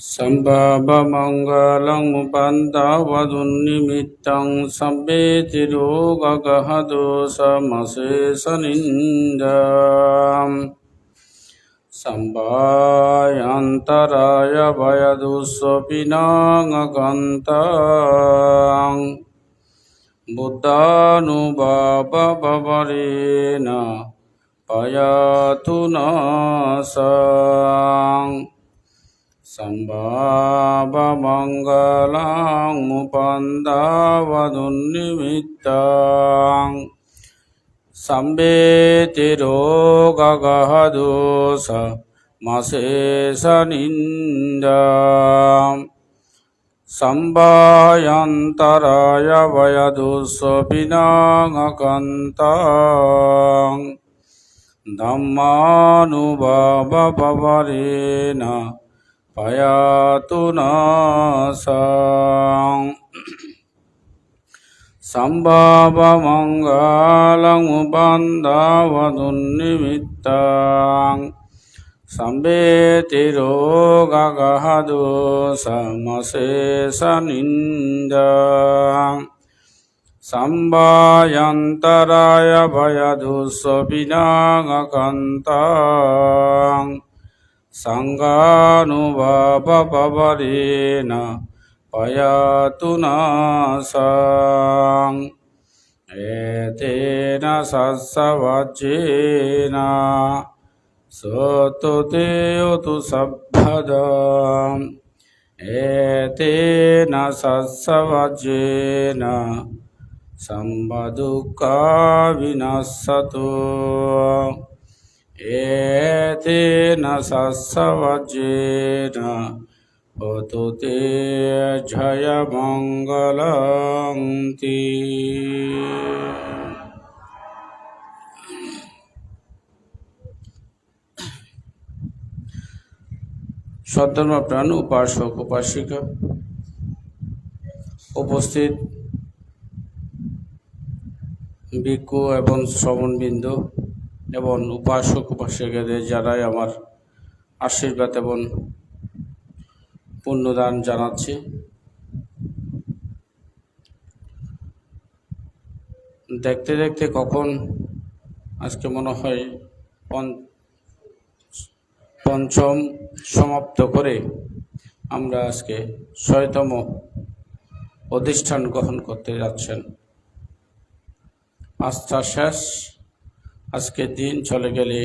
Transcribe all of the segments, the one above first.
සම්බාබමංගලං උපන්තාවදුන්නිමිත්තං සම්බේතිරෝගගහදෝසමසේසනින්දම් සම්බායන්තරාය භයදුස්සපිනාගකන්තං බුද්ධානුභාපපවරේන පයාතුනාසං சம்பாபமங்கலாங் முபந்தாவதுன்னிமித்தாங் சம்பேதிரோககதோச மசேசனிந்தாம் சம்பாயந்தராய வயதுஸ்வபினாங்ககந்தாங் தம்மானுபாபபவரேன පයාතු නාසං සම්භාවමංගාලං උබන්ධාවදුන්නිමිත්තාං සම්බේතිරෝගගහදු සමසේසනින්දාං සම්භායන්තරය භයදුස්සොපිනාගකන්තාං रोगगहदोषमशेषनिन्दाम् सम्भायन्तराय भयदुःस्वपिनाङ्गन्ताम् सङ्गानुभावपरेण पयातु नासाम् एतेन सत्सवज्येन सोतुतेऽतु सभ्यदाम् एतेन सत्सवज्येन सम्बदुःखा विनश्यतु एतेन सत्सवज्येन होतु ते जयमङ्गलन्ति সদ্ধর্ম প্রাণ উপাসক উপাসিকা উপস্থিত ভিক্ষু এবং শ্রবণবৃন্দ এবং উপাসক উপাসিকাদের যারাই আমার আশীর্বাদ এবং পুণ্যদান জানাচ্ছি। দেখতে দেখতে কখন আজকে মনে হয় পঞ্চ পঞ্চম সমাপ্ত করে আমরা আজকে ছয়তম অধিষ্ঠান গ্রহণ করতে যাচ্ছেন। আস্থা শেষ। আজকে দিন চলে গেলে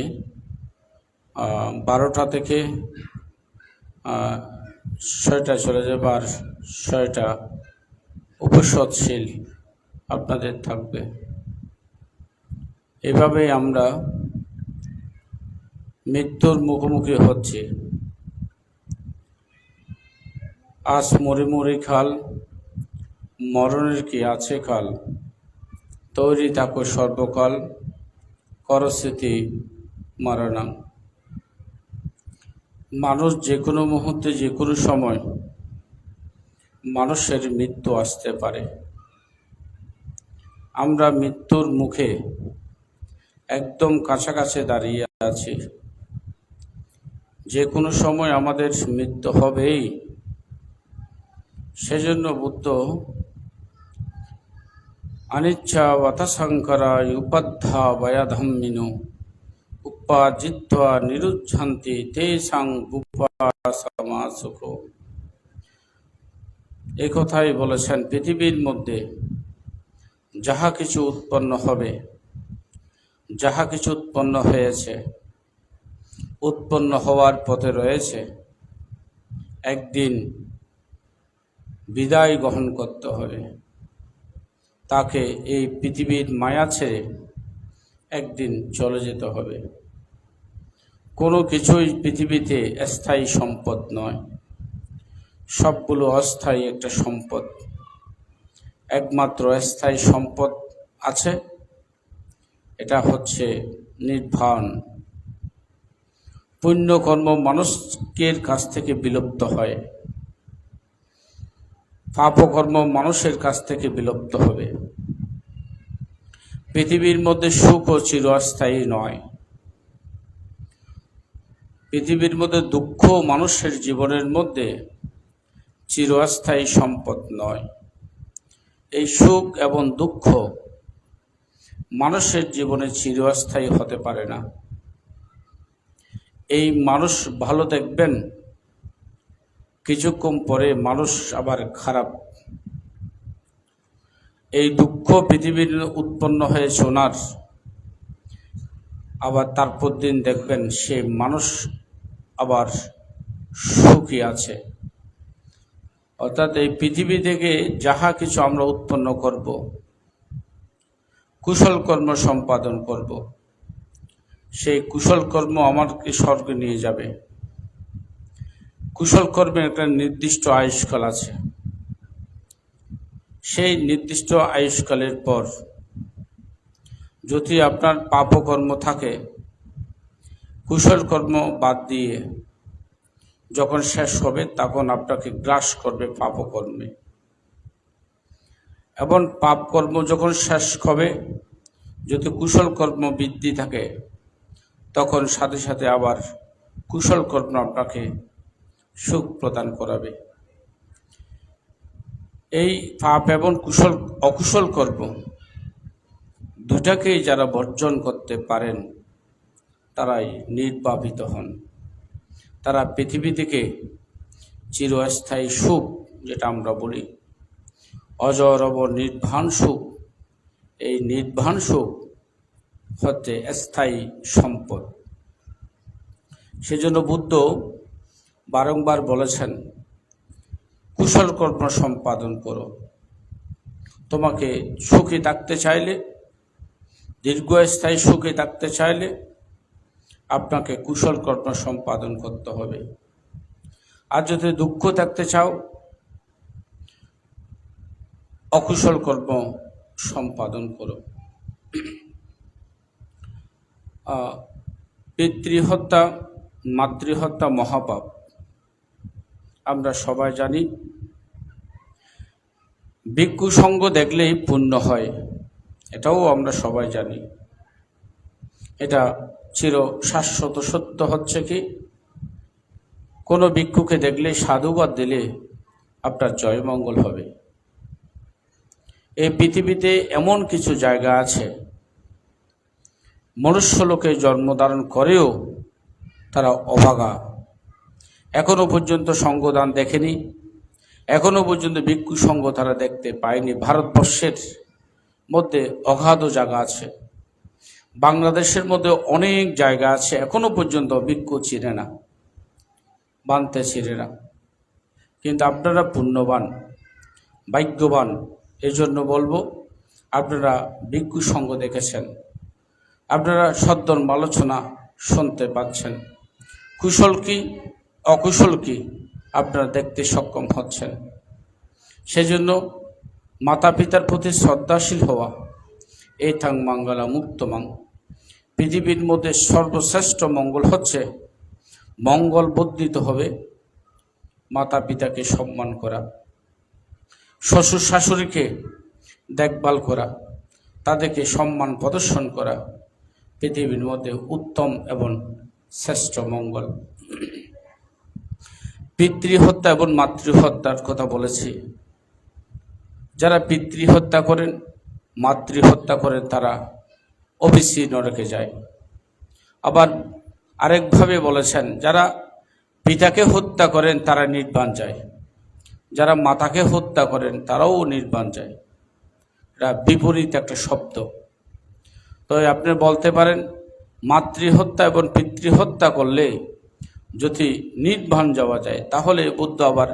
বারোটা থেকে ছয়টা চলে যাবে আর ছয়টা উপসৎশীল আপনাদের থাকবে। এভাবেই আমরা মৃত্যুর মুখোমুখি হচ্ছে। আজ মরি মরি খাল, মরণের কি আছে খাল? তৈরি থাকো সর্বকাল। করস্মৃতি মারানা মানুষ যে কোনো মুহূর্তে যে কোনো সময় মানুষের মৃত্যু আসতে পারে। আমরা মৃত্যুর মুখে একদম কাছাকাছি দাঁড়িয়ে আছি। যে কোনো সময় আমাদের মৃত্যু হবেই। সেজন্য বুদ্ধ বয়াধম্মিনু উপাজিত্বা নিরুচ্ছন্তি তেষাং উপাসমা সুখ এ কথাই বলেছেন পৃথিবীর মধ্যে যাহা কিছু উৎপন্ন হবে, যাহা কিছু উৎপন্ন হয়েছে, উৎপন্ন হওয়ার পথে রয়েছে, একদিন বিদায় গ্রহণ করতে হবে। তাকে এই পৃথিবীর মায়া ছেড়ে একদিন চলে যেতে হবে। কোনো কিছুই পৃথিবীতে স্থায়ী সম্পদ নয়। সবগুলো অস্থায়ী একটা সম্পদ। একমাত্র স্থায়ী সম্পদ আছে। এটা হচ্ছে নির্বাণ পুণ্যকর্ম মানুষের কাছ থেকে বিলুপ্ত হয়। পাপকর্ম মানুষের কাছ থেকে বিলুপ্ত হবে। পৃথিবীর মধ্যে সুখ ও চিরস্থায়ী নয়। পৃথিবীর মধ্যে দুঃখ মানুষের জীবনের মধ্যে চিরস্থায়ী সম্পদ নয়। এই সুখ এবং দুঃখ মানুষের জীবনে চিরস্থায়ী হতে পারে না। এই মানুষ ভালো দেখবেন কিছুক্ষণ পরে মানুষ আবার খারাপ। এই দুঃখ পৃথিবীর উৎপন্ন হয়েছে ওনার আবার তারপর দিন দেখবেন সে মানুষ আবার সুখী আছে। অর্থাৎ এই পৃথিবী থেকে যাহা কিছু আমরা উৎপন্ন করব, কুশল কর্ম সম্পাদন করব, সেই কুশল কর্ম আমাকে স্বর্গে নিয়ে যাবে। কুশল কর্মের একটা নির্দিষ্ট আয়ুষ্কাল আছে। সেই নির্দিষ্ট আয়ুষ্কালের পর যদি আপনার পাপকর্ম থাকে, কুশল কর্ম বাদ দিয়ে যখন শেষ হবে, তখন আপনাকে গ্রাস করবে পাপকর্মে। এবং পাপকর্ম যখন শেষ হবে, যদি কুশল কর্ম বৃদ্ধি থাকে, তখন সাথে সাথে আবার কুশল কর্ম আপনাকে সুখ প্রদান করাবে। এই পাপ এবং কুশল, অকুশল কর্ম দুটাকেই যারা বর্জন করতে পারেন, তারাই নির্বাপিত হন। তারা পৃথিবী থেকে চিরস্থায়ী সুখ, যেটা আমরা বলি, অজর অবর নির্বাণ সুখ, এই নির্বাণ সুখ হচ্ছে স্থায়ী সম্পদ। সেজন্য বুদ্ধ বারংবার বলেছেন, কুশল কর্ম সম্পাদন করো। তোমাকে সুখী থাকতে চাইলে, দীর্ঘস্থায়ী সুখে থাকতে চাইলে আপনাকে কুশল কর্ম সম্পাদন করতে হবে। আর যদি দুঃখ থাকতে চাও, অকুশল কর্ম সম্পাদন করো। পিতৃহত্যা, মাতৃহত্যা মহাপাপ। আমরা সবাই জানি, ভিক্ষু সঙ্গ দেখলেই পুণ্য হয়, এটাও আমরা সবাই জানি। এটা চির শাশ্বত সত্য হচ্ছে কি, কোনো ভিক্ষুকে দেখলে সাধুবাদ দিলে আপনার জয়মঙ্গল হবে। এই পৃথিবীতে এমন কিছু জায়গা আছে মনুষ্যলোকে জন্মধারণ করেও তারা অভাগা। এখনও পর্যন্ত সঙ্গদান দেখেনি। এখনও পর্যন্ত ভিক্ষু সঙ্গ তারা দেখতে পায়নি। ভারতবর্ষের মধ্যে অগাধ জায়গা আছে। বাংলাদেশের মধ্যে অনেক জায়গা আছে। এখনও পর্যন্ত ভিক্ষু চিনে না বানতে চিনে না। কিন্তু আপনারা পুণ্যবান, ভাগ্যবান, এজন্য বলব, আপনারা ভিক্ষু সঙ্গ দেখেছেন। আপনারা সদ্যর আলোচনা শুনতে পাচ্ছেন। কুশল কি অকুশল কি? আপনারা দেখতে সক্ষম হচ্ছেন। সেজন্য মাতা পিতার প্রতি শ্রদ্ধাশীল হওয়া, এই থাং মঙ্গলা মুক্তমাং। পৃথিবীর মধ্যে সর্বশ্রেষ্ঠ মঙ্গল হচ্ছে, মঙ্গল বর্ধিত হবে মাতা পিতাকে সম্মান করা, শ্বশুর শাশুড়িকে দেখভাল করা, তাদেরকে সম্মান প্রদর্শন করা, পৃথিবীর মধ্যে উত্তম এবং শ্রেষ্ঠ মঙ্গল। পিতৃহত্যা এবং মাতৃহত্যার কথা বলেছি। যারা পিতৃহত্যা করেন, মাতৃহত্যা করেন, তারা ওবিসি নরকে যায়। আবার আরেকভাবে বলেছেন, যারা পিতাকে হত্যা করেন, তারা নির্বাণ যায় যারা মাতাকে হত্যা করেন, তারাও নির্বাণ যায় এটা বিপরীত একটা শব্দ। তো আপনি বলতে পারেন, মাতৃহত্যা এবং পিতৃহত্যা করলে যদি নির্বাণ যাওয়া যায়, তাহলে বুদ্ধ আবার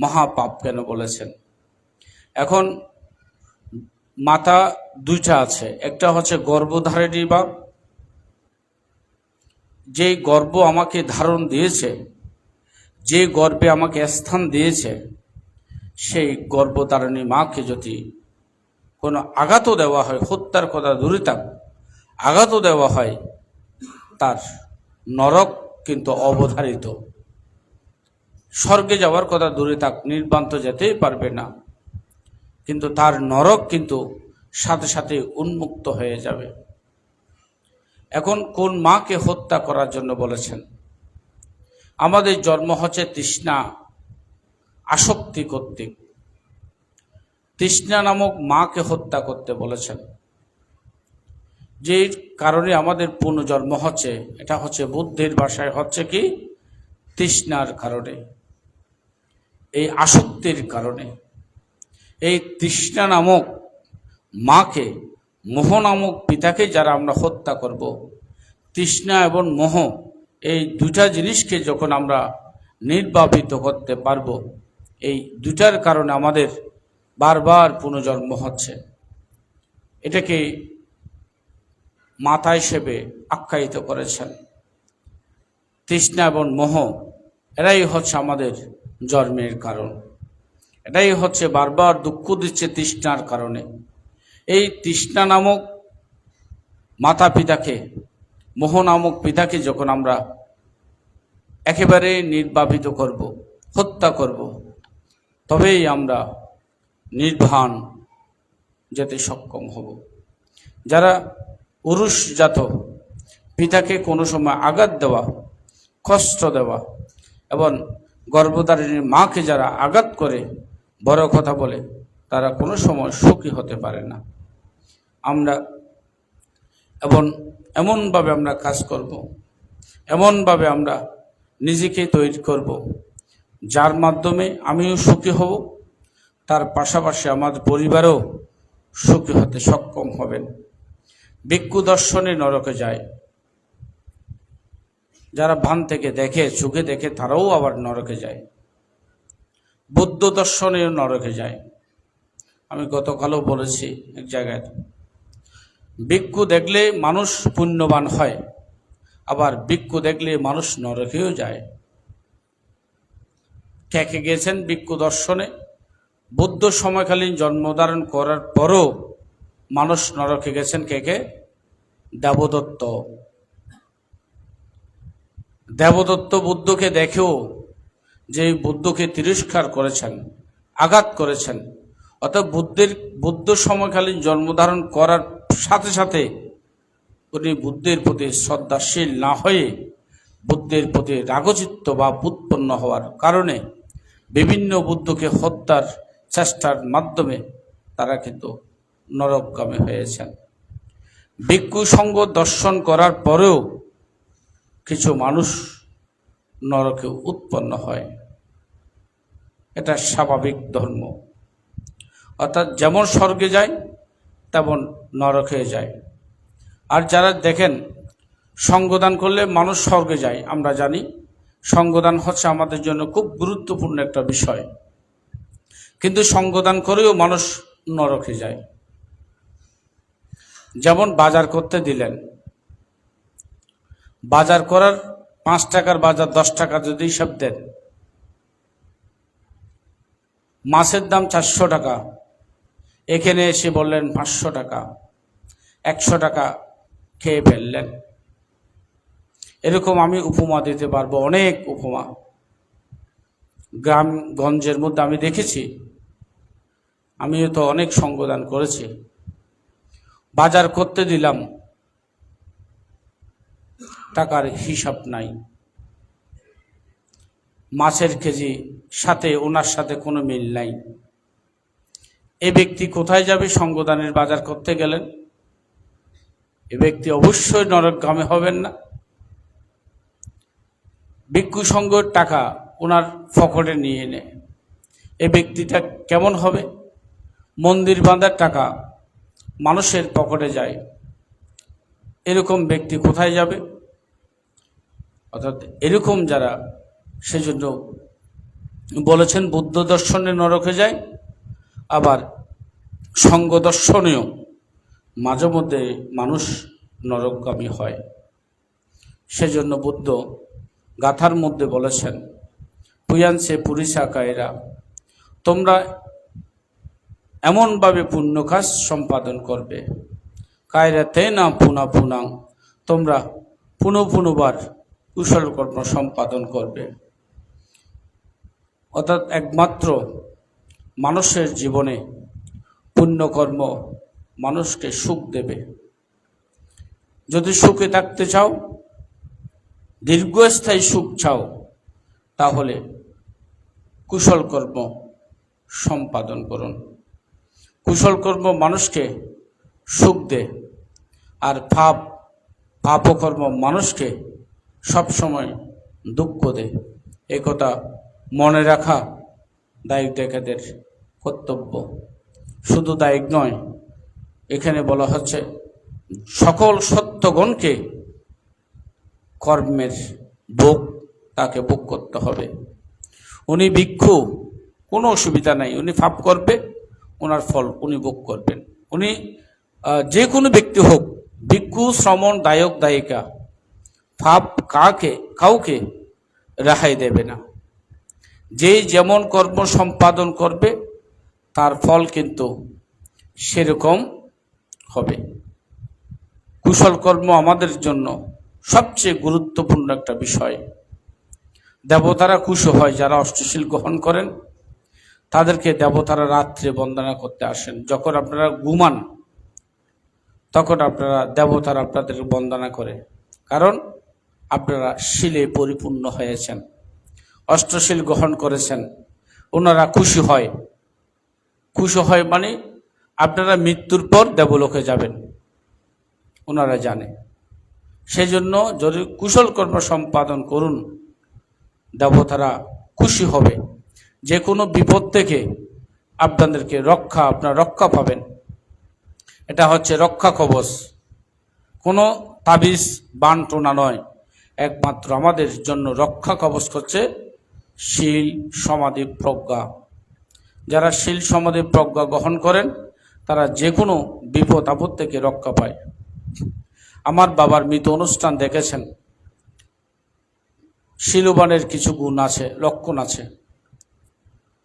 মহাপাপ কেন বলেছেন? এখন মাতা দুইটা আছে। একটা হচ্ছে গর্ভধারিণী বা যে গর্ব আমাকে ধারণ দিয়েছে, যে গর্বে আমাকে স্থান দিয়েছে, সেই গর্ভধারণী মাকে যদি কোনো আঘাতও দেওয়া হয়, হত্যার কথা দূরে থাক আঘাতও দেওয়া হয়, তার নরক কিন্তু অবধারিত। স্বর্গে যাওয়ার কথা দূরে থাক, নির্বান্ত যেতেই পারবে না। কিন্তু তার নরক কিন্তু সাথে সাথে উন্মুক্ত হয়ে যাবে। এখন কোন মাকে হত্যা করার জন্য বলেছেন? আমাদের জন্ম হচ্ছে তৃষ্ণা, আসক্তি কর্তৃক। তৃষ্ণা নামক মাকে হত্যা করতে বলেছেন। যে কারণে আমাদের পুনর্জন্ম হচ্ছে, এটা হচ্ছে বুদ্ধির ভাষায় হচ্ছে কি? তৃষ্ণার কারণে। এই আসক্তির কারণে। এই তৃষ্ণা নামক মাকে, মোহ নামক পিতাকে যারা আমরা হত্যা করব, তৃষ্ণা এবং মোহ, এই দুটা জিনিসকে যখন আমরা নির্বাপিত করতে পারব, এই দুটার কারণে আমাদের বারবার পুনর্জন্ম হচ্ছে। এটাকে মাতা হিসেবে আখ্যায়িত করেছেন। তৃষ্ণা এবং মোহ, এরাই হচ্ছে আমাদের জন্মের কারণ। এটাই হচ্ছে বারবার দুঃখ দিচ্ছে তৃষ্ণার কারণে। এই তৃষ্ণা নামক মাতা পিতাকে, মোহ নামক পিতাকে যখন আমরা একেবারে নির্বাপিত করব, হত্যা করব, তবেই আমরা নির্বাণ যেতে সক্ষম হব। যারা পুরুষজাত পিতাকে কোনো সময় আঘাত দেওয়া, কষ্ট দেওয়া এবং গর্ভধারিণীর মাকে যারা আঘাত করে, বড় কথা বলে, তারা কোনো সময় সুখী হতে পারে না। আমরা এবং এমনভাবে আমরা কাজ করব, এমনভাবে আমরা নিজেকে তৈরি করব, যার মাধ্যমে আমিও সুখী হব, তার পাশাপাশি আমাদের পরিবারও সুখী হতে সক্ষম হবেন। ভিক্ষু দর্শনে নরকে যায়। যারা ভান থেকে দেখে, চোখে দেখে, তারাও আবার নরকে যায়। বৌদ্ধ দর্শনেও নরকে যায়। আমি গতকালও বলেছি এক জায়গায়, ভিক্ষু দেখলে মানুষ পুণ্যবান হয়, আবার ভিক্ষু দেখলে মানুষ নরকেও যায়। কে কে গেছেন ভিক্ষু দর্শনে? বুদ্ধ সময়কালীন জন্মধারণ করার পরও মানুষ নরকে গেছেন কে কে? দেবদত্ত। দেবদত্ত বুদ্ধকে দেখেও যে বুদ্ধকে তিরস্কার করেছেন, আঘাত করেছেন, অর্থাৎ বুদ্ধের, বুদ্ধ সময়কালীন জন্মধারণ করার সাথে সাথে উনি বুদ্ধের প্রতি শ্রদ্ধাশীল না হয়ে বুদ্ধের প্রতি রাগচিত্ত বা উৎপন্ন হওয়ার কারণে বিভিন্ন বুদ্ধকে হত্যার চেষ্টার মাধ্যমে তারা কিন্তু নরকগামী হয়েছেন। ভিক্ষু সঙ্গ দর্শন করার পরেও কিছু মানুষ নরকে উৎপন্ন হয়। এটা স্বাভাবিক ধর্ম। অর্থাৎ যেমন স্বর্গে যায়, তেমন নরকে যায়। আর যারা দেখেন, সঙ্গদান করলে মানুষ স্বর্গে যায়, আমরা জানি সঙ্গদান হচ্ছে আমাদের জন্য খুব গুরুত্বপূর্ণ একটা বিষয়। কিন্তু সঙ্গদান করেও মানুষ নরকে যায়। যেমন বাজার করতে দিলেন। বাজার করার পাঁচ টাকার বাজার, দশ টাকা যদি হিসাব দেন। মাছের দাম চারশো টাকা। এখানে এসে বললেন পাঁচশো টাকা, একশো টাকা খেয়ে ফেললেন। এরকম আমি উপমা দিতে পারব, অনেক উপমা। গ্রামগঞ্জের মধ্যে আমি দেখেছি। আমিও তো অনেক সঙ্গদান করেছি। বাজার করতে দিলাম। টাকার হিসাব নাই। মাছের কেজি সাথে ওনার সাথে কোনো মিল নাই। এ ব্যক্তি কোথায় যাবে সঙ্গদানের বাজার করতে গেলেন? এ ব্যক্তি অবশ্যই নরকগামী হবেন না। ভিক্ষু সংঘর টাকা ওনার ফকটে নিয়ে নেয় এ ব্যক্তিটা কেমন হবে? মন্দির বাঁধার টাকা মানুষের পকেটে যায়। এরকম ব্যক্তি কোথায় যাবে? অর্থাৎ এরকম যারা সেজন্য বলেছেন বুদ্ধ দর্শনে নরকে যায়, আবার সঙ্গ দর্শনেও মাঝে মধ্যে মানুষ নরকগামী হয়। সেজন্য বুদ্ধ গাথার মধ্যে বলেছেন পুয়ানসে পুরিসা কায়রা, তোমরা এমনভাবে পুণ্য কাজ সম্পাদন করবে। কায়রা তে না পুনা পুনাং, তোমরা পুনঃ পুনবার কুশল কর্ম সম্পাদন করবে। অর্থাৎ একমাত্র মানুষের জীবনে পুণ্যকর্ম মানুষকে সুখ দেবে। যদি সুখে থাকতে চাও, দীর্ঘস্থায়ী সুখ চাও, তাহলে কুশল কর্ম সম্পাদন করুন। কুশল কর্ম মানুষকে সুখ দেয় আর পাপ, পাপকর্ম মানুষকে সবসময় দুঃখ দেয় এ কথা মনে রাখা দায়িক দেখাদের কর্তব্য। শুধু দায়িক নয়, এখানে বলা হচ্ছে সকল সত্যগণকে কর্মের ভোগ, তাকে ভোগ করতে হবে। উনি ভিক্ষু, কোনো অসুবিধা নাই। উনি ফাপ করবে ওনার ফল উনি ভোগ করবেন। উনি যে কোনো ব্যক্তি হোক, ভিক্ষু, শ্রমণ, দায়ক, দায়িকা পাপ কাকে, কাউকে রেহাই দেবে না। যে যেমন কর্ম সম্পাদন করবে, তার ফল কিন্তু সেরকম হবে। কুশল কর্ম আমাদের জন্য সবচেয়ে গুরুত্বপূর্ণ একটা বিষয়। দেবতারা কুশ হয় যারা অষ্টশীল গ্রহণ করেন। তাদেরকে দেবতারা রাত্রে বন্দনা করতে আসেন। যখন আপনারা ঘুমান, তখন আপনারা দেবতারা আপনাদের বন্দনা করে। কারণ আপনারা শিলে পরিপূর্ণ হয়েছেন অষ্টশীল গ্রহণ করেছেন, ওনারা খুশি হয়। খুশি হয় মানে আপনারা মৃত্যুর পর দেবলোকে যাবেন, ওনারা জানে। সেই জন্য যদি কুশল কর্ম সম্পাদন করুন, দেবতারা খুশি হবে। যে কোনো বিপদ থেকে আপনাদেরকে রক্ষা, আপনার রক্ষা পাবেন। এটা হচ্ছে রক্ষা কবচ। কোনো তাবিজ, বান, টোনা নয়। একমাত্র আমাদের জন্য রক্ষা কবচ হচ্ছে শিল সমাধি প্রজ্ঞা। যারা শিল সমাধি প্রজ্ঞা গ্রহণ করেন, তারা যে কোনো বিপদ, আপদ থেকে রক্ষা পায়। আমার বাবার মৃত অনুষ্ঠান দেখেছেন। শিলবানের কিছু গুণ আছে, লক্ষণ আছে।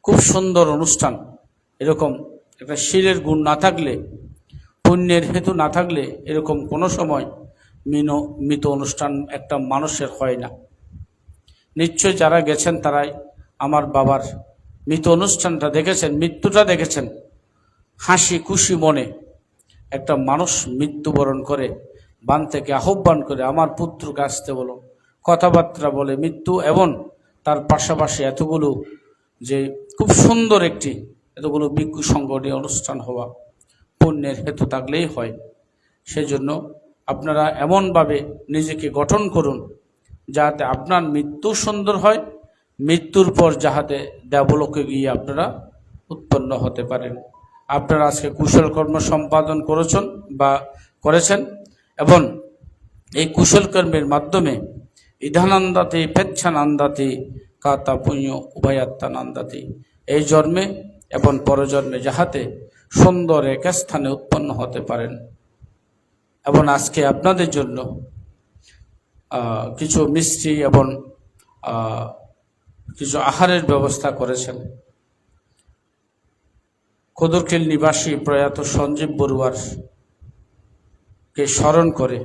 খুব সুন্দর অনুষ্ঠান, এরকম। একটা শিলের গুণ না থাকলে, পুণ্যের হেতু না থাকলে এরকম কোনো সময় মিন, মৃত অনুষ্ঠান একটা মানুষের হয় না। নিশ্চয় যারা গেছেন তারাই আমার বাবার মৃত অনুষ্ঠানটা দেখেছেন, মৃত্যুটা দেখেছেন। হাসি খুশি মনে একটা মানুষ মৃত্যুবরণ করে, বান থেকে আহ্বান করে, আমার পুত্রকে আসতে বলো। কথাবার্তা বলে, মৃত্যু এবং তার পাশাপাশি এতগুলো যে খুব সুন্দর একটি এতগুলো বিক্ষু সংগঠনে অনুষ্ঠান হওয়া পুণ্যের হেতু থাকলেই হয়। সেজন্য আপনারা এমনভাবে নিজেকে গঠন করুন যাতে আপনার মৃত্যু সুন্দর হয়, মৃত্যুর পর যাহাতে দেবলোকে গিয়ে আপনারা উৎপন্ন হতে পারেন। আপনারা আজকে কুশল কর্ম সম্পাদন করেছেন বা করেছেন এবং এই কুশল কর্মের মাধ্যমে ইধানন্দাতে, পেচ্ছানন্দাতে কাতা পুণ্য উভয়াত্মানন্দাতে। এই জন্মে এবং পরজন্মে যাহাতে সুন্দর এক স্থানে উৎপন্ন হতে পারেন। এবং আজকে আপনাদের জন্য কিছু মিষ্টি এবং কিছু আহারের ব্যবস্থা করেছেন। কদরখিল নিবাসী প্রয়াত সঞ্জীব বড়ুয়ার কে স্মরণ করে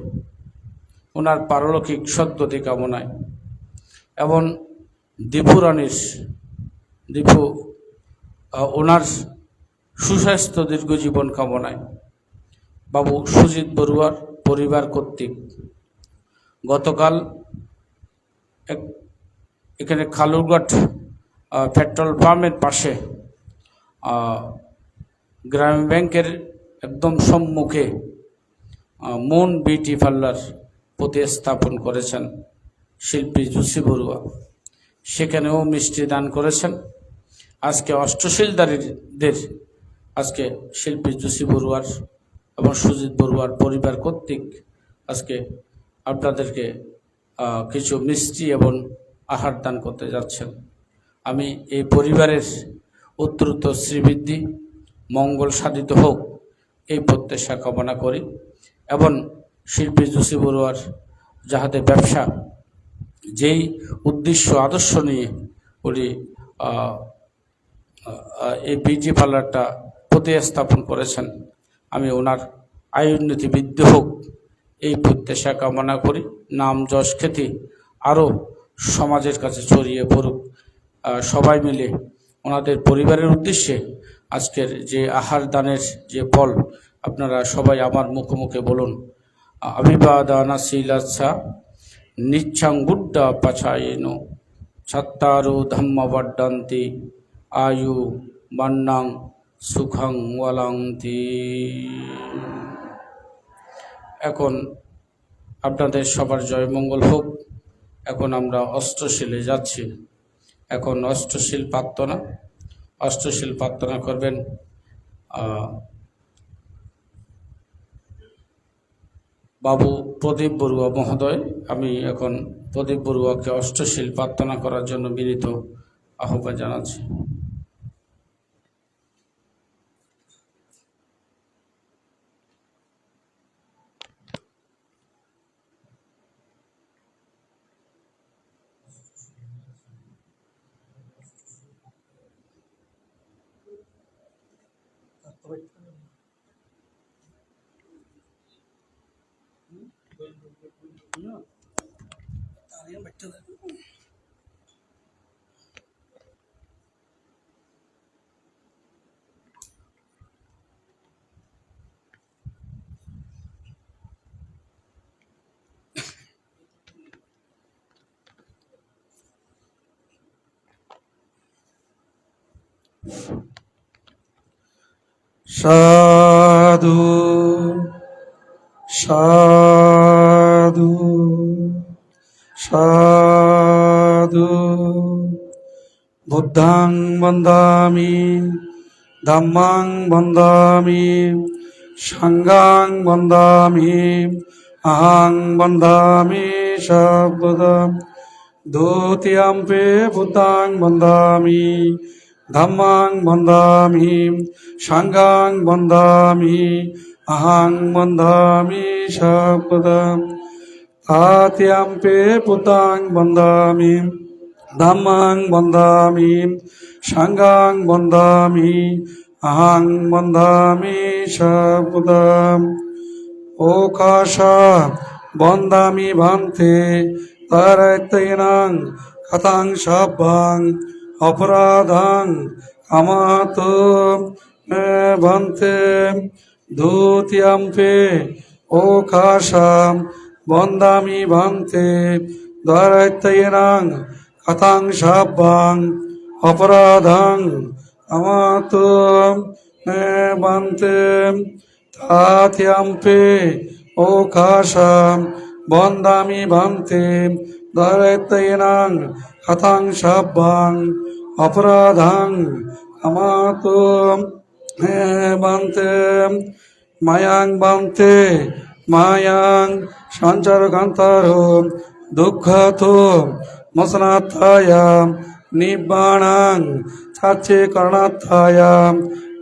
ওনার পারলৌকিক সদ্গতি কামনায়। এবং দীপু রানীর দীপু ওনার সুস্বাস্থ্য দীর্ঘজীবন কামনায়। বাবু সুজিত বড়ুয়ার পরিবার কর্তৃক গতকাল এক এখানে খালুরঘাট পেট্রোল পাম্পের পাশে আহ, গ্রামীণ ব্যাংকের একদম সম্মুখে মন বিউটি পার্লার প্রতিস্থাপন করেছেন শিল্পী জুসি বড়ুয়া সেখানেও মিষ্টি দান করেছেন। আজকে অষ্টশীলদারীদের, আজকে শিল্পী জুসি বড়ুয়ার এবং সুজিত বড়ুয়ার পরিবার কর্তৃক আজকে আপনাদেরকে কিছু মিষ্টি এবং আহার দান করতে যাচ্ছেন। আমি এই পরিবারের উত্তরোত্তর শ্রীবৃদ্ধি, মঙ্গল সাধিত হোক, এই প্রত্যাশা কামনা করি। এবং শিল্পী জুসি বড়ুয়ার যাহাতে ব্যবসা যেই উদ্দেশ্য, আদর্শ নিয়ে উনি এই বিউটি পার্লারটা প্রতিস্থাপন করেছেন। আমি ওনার আয় উন্নতি বৃদ্ধি হোক, এই প্রত্যাশা কামনা করি, নাম যশ খ্যাতি আরও সমাজের কাছে ছড়িয়ে পড়ুক। সবাই মিলে ওনাদের পরিবারের উদ্দেশ্যে আজকের যে আহার দানের যে ফল, আপনারা সবাই আমার মুখে মুখে বলুন। অভিবাদানা শিলাচ্ছা নিচ্ছাঙ্গুড্ডা পাছায়েন ছত্তারু ধম্ম বড্ডন্তি আয়ু বন্নাং সুখং ওয়ালান্তি এখন আপনাদের সবার জয় মঙ্গল হোক। এখন আমরা অষ্টশীলে যাচ্ছি। এখন অষ্টশীল প্রার্থনা। অষ্টশীল প্রার্থনা করবেন বাবু প্রদীপ বড়ুয়া মহোদয়, আমি এখন প্রদীপ বড়ুয়াকে অষ্টশীল প্রার্থনা করার জন্য বিনীত আহ্বান জানাচ্ছি। সাধু সাধু সাধু। বুদ্ধাং বন্দামি ধম্মাং বন্দামি সাঙ্গাং বন্দামি আহাং বন্দামি সর্বদম দ্বিতীয়াম্পে বুদ্ধাং বন্দামি ধম্মাং বন্দামি সাঙ্গাং বন্দামি আহাং বন্দামি সর্বদম। তাতিয়াম্পে বুদ্ধাং বন্দামি ধম্মাং বন্দামি সাঙ্গাং বন্দামি আহাং বন্দামি সর্বদম। ওকাশা বন্দামি ভান্তে তারায়তৈনাং কথাং সব্বাং অপরাধাং আমাত ভান্তে ও খাসাম বন্দামি ভান্তে দ্বারায়তৈনাং কথাং সব্বাং অপরাধাং আমাত মে ভান্তে ও খাসাম বন্দামি ভান্তে দরতৈনাং কথাং সব্বাং অপরাধাং আমাত বান্তে, মায়াং বান্তে, মায়াং সঞ্চার দুঃখত মসনাথায়াম নিব্বাণাং চাচে করণাথায়াম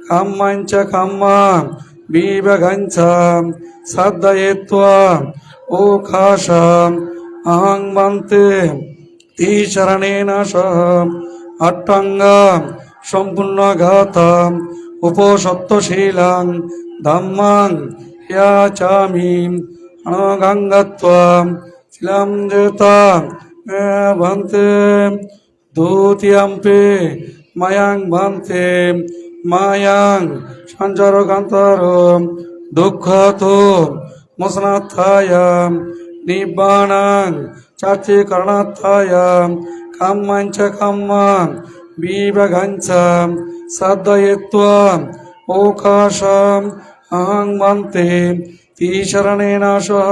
কাম্মাঞ্চ কাম্মা বিভগঞ্চ সদ্দয়েত্বা ওখাশাম অহং সহ অট্টাঙ্গাম সম্পূর্ণ ঘাতাম উপসত্তশীলাং ধম্মাং ইয়াচামি অনগঙ্গত্বাম শিলাম যেতাম ভন্তে দ্বিতীয়াম্পে মায়াং ভন্তে মায়াং সঞ্চার কান্তর দুঃখত মসনাথায়াম নিব্বাণাং চাচে করণাথায়াম কাম্মাঞ্চ কাম্মাং বিভগঞ্চ সাধয়ত্বা ওকাশাম অহং মন্তে তিশরণেন সহ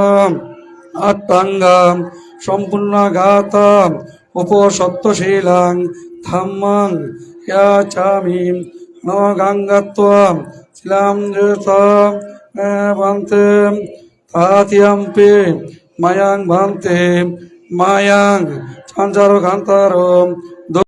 ইয়াচামি নগাঙ্গত্বাম শিলাম যেতাম ভান্তে তাতিয়াম্পে মায়াং ভান্তে মায়াং সঞ্চার কান্তার